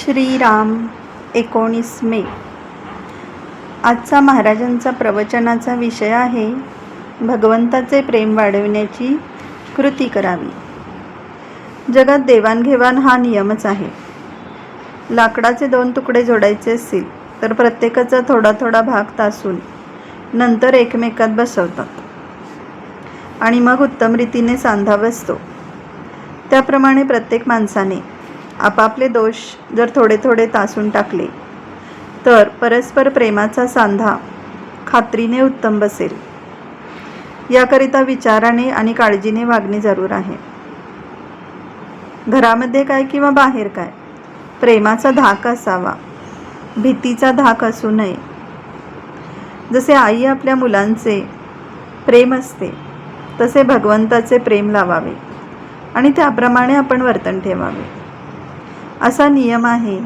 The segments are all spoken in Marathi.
श्रीराम एकोणीस मे. आजचा महाराजांचा प्रवचनाचा विषय आहे भगवंताचे प्रेम वाढविण्याची कृती करावी. जगात देवाणघेवाण हा नियमच आहे. लाकडाचे दोन तुकडे जोडायचे असतील तर प्रत्येकाचा थोडा थोडा भाग तासून नंतर एकमेकात बसवतात. आणि मग उत्तम रीतीने सांधा बसतो त्याप्रमाणे प्रत्येक माणसाने आपापले दोष जर थोडे थोडे तासून टाकले तर परस्पर प्रेमाचा सांधा खात्रीने उत्तम बसेल. याकरिता विचाराने आणि काळजीने वागणे जरूर आहे. घरामध्ये काय किंवा बाहेर काय प्रेमाचा धाक असावा भीतीचा धाक असू नये. जसे आई आपल्या मुलांचे प्रेम असते तसे भगवंताचे प्रेम लावावे आणि त्याप्रमाणे आपण वर्तन ठेवावे. असा नियम आहे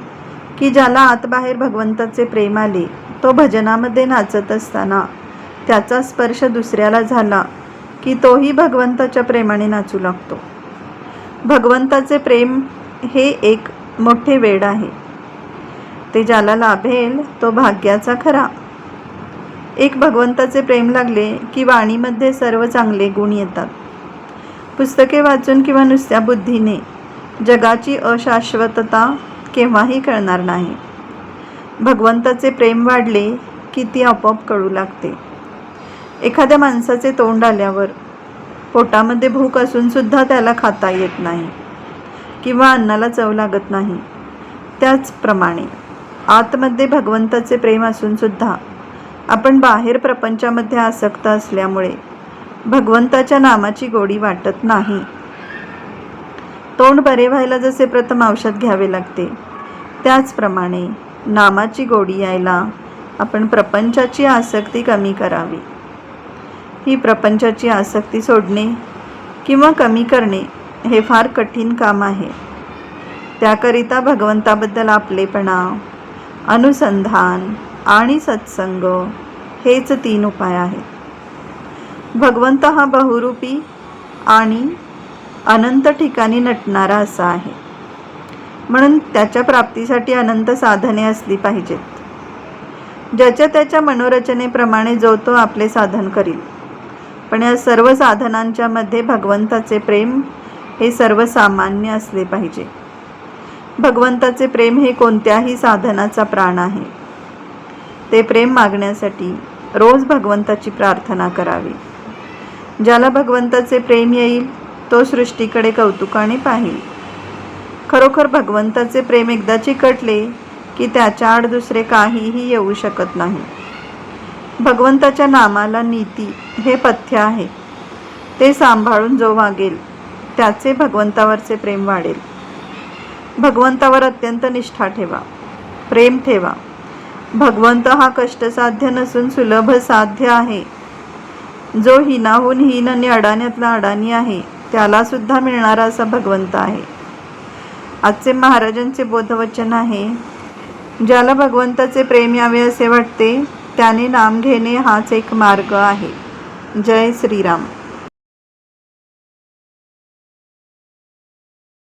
की ज्याला आतबाहेर भगवंताचे प्रेम आले तो भजनामध्ये नाचत असताना त्याचा स्पर्श दुसऱ्याला झाला की तोही भगवंताच्या प्रेमाने नाचू लागतो. भगवंताचे प्रेम हे एक मोठे वेड आहे. ते ज्याला लाभेल तो भाग्याचा खरा. एक भगवंताचे प्रेम लागले की वाणीमध्ये सर्व चांगले गुण येतात. पुस्तके वाचून किंवा नुसत्या बुद्धीने जगाची अशाश्वतता केव्हाही कळणार नाही. भगवंताचे प्रेम वाढले की ती आपोआप कळू लागते. एखाद्या माणसाचे तोंड आल्यावर पोटामध्ये भूक असूनसुद्धा त्याला खाता येत नाही किंवा अन्नाला चव लागत नाही. त्याचप्रमाणे आतमध्ये भगवंताचे प्रेम असूनसुद्धा आपण बाहेर प्रपंचामध्ये आसक्त असल्यामुळे भगवंताच्या नामाची गोडी वाटत नाही. तोंड बरे व्हायला जसे प्रथम औषध घ्यावे लागते. त्याचप्रमाणे नामाची गोडी यायला आपण प्रपंचाची आसक्ती कमी करावी. ही प्रपंचाची आसक्ती सोडणे किंवा कमी करणे हे फार कठीण काम आहे. त्याकरिता भगवंताबद्दल आपलेपणा अनुसंधान आणि सत्संग हेच तीन उपाय आहेत. भगवंत हा बहुरूपी आणि अनंत ठिकाणी नटणारा असा आहे. म्हणून त्याच्या प्राप्तीसाठी अनंत साधने असली पाहिजेत. ज्याच्या त्याच्या मनोरचनेप्रमाणे जो तो आपले साधन करील. पण या सर्व साधनांच्या मध्ये भगवंताचे प्रेम हे सर्वसामान्य असले पाहिजे. भगवंताचे प्रेम हे कोणत्याही साधनाचा प्राण आहे. ते प्रेम मागण्यासाठी रोज भगवंताची प्रार्थना करावी. ज्याला भगवंताचे प्रेम येईल तो सृष्टीकडे कौतुकाने पाहिल. खरोखर भगवंताचे प्रेम एकदा चिकटले की त्याच्या आड दुसरे काहीही येऊ शकत नाही. भगवंताच्या नामाला नीती हे पथ्य आहे. ते सांभाळून जो वागेल त्याचे भगवंतावरचे प्रेम वाढेल. भगवंतावर अत्यंत निष्ठा ठेवा प्रेम ठेवा. भगवंत हा कष्टसाध्य नसून सुलभ साध्य आहे. जो हिनाहून हीन आणि अडाण्यातला अडाणी आहे त्यालासुद्धा मिळणारा असा भगवंत आहे. आजचे महाराजांचे बोधवचन आहे ज्याला भगवंताचे प्रेम यावे असे वाटते त्याने नाम घेणे हाच एक मार्ग आहे. जय श्रीराम.